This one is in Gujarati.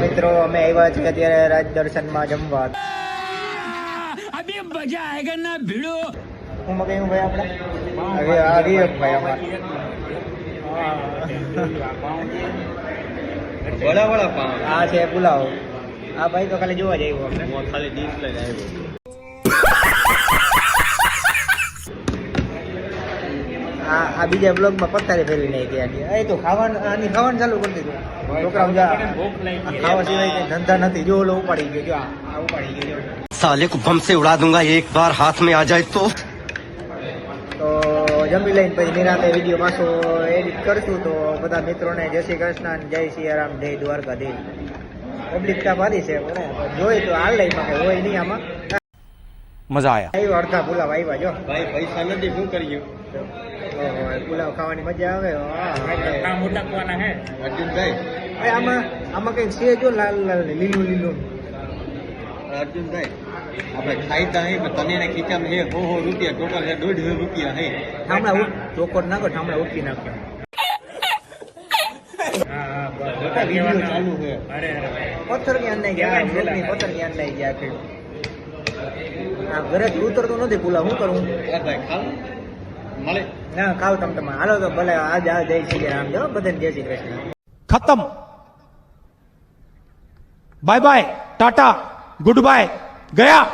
મિત્રો અમે આવ્યા છીએ અત્યારે રાજ દર્શનમાં જમવા અભી મજા આયેગા ભીડો હું. મગે છે પુલાવ. આ ભાઈ તો ખાલી જોવા જાય આવ્યો ખાલી ડીશ આવ્યો. આ બીજા બ્લોગમાં પથ્થારી ફેરવી નાખી ગયા એ તો ખાવાનું ખાવાનું ચાલુ કરી દીધું. છોકરા ખાવા સિવાય ધંધા નથી. જો ઓલો ઉપાડી ગયો જો ઉપાડી ગયો સાલે કો બમ સે ઉડા દુંગા એક બાર હાથ મે આ જાય તો તો જમી લઈને પછી નિરાતે વીડિયો પાછો એડિટ કરશું તો બધા મિત્રોને જય શ્રી કૃષ્ણ જય સિયારામ જય દ્વારકાધીશ. પબ્લિક કા ભારી છે જોઈ તો હાલ લઈ પાસે હોય નહીં આમાં. મજા આયા. આવ્યો અડધા પુલાવ આવ્યા જો. ભાઈ પૈસા નથી શું કરી પુલાવ ખાવાની મજા આવે અર્જુનભાઈ. આમાં આમાં કઈ છે જો લાલ લાલ લીલું લીલું. અર્જુનભાઈ આપણે ખાઈતા હે પણ તને ખીચામાં હે હો રૂપિયા ટોટલ હે રૂપિયા હે ઠામડા ચોકોટ નાખો હમણાં ઉકી નાખો. આખા વીડિયો ચાલુ છે. પથ્થર ક્યાં નહીં ગયા? બ્લોકની પથ્થર ક્યાં નહીં ગયા આખી આ ઘરે ઉતરતો નથી પુલા શું કરું? મળે. ના ખાવ તમ તમે હાલો તો ભલે આજ આ જય શ્રી રામ. જો બધાને જય શ્રી કૃષ્ણ. ખતમ. Bye bye tata good bye ગયા.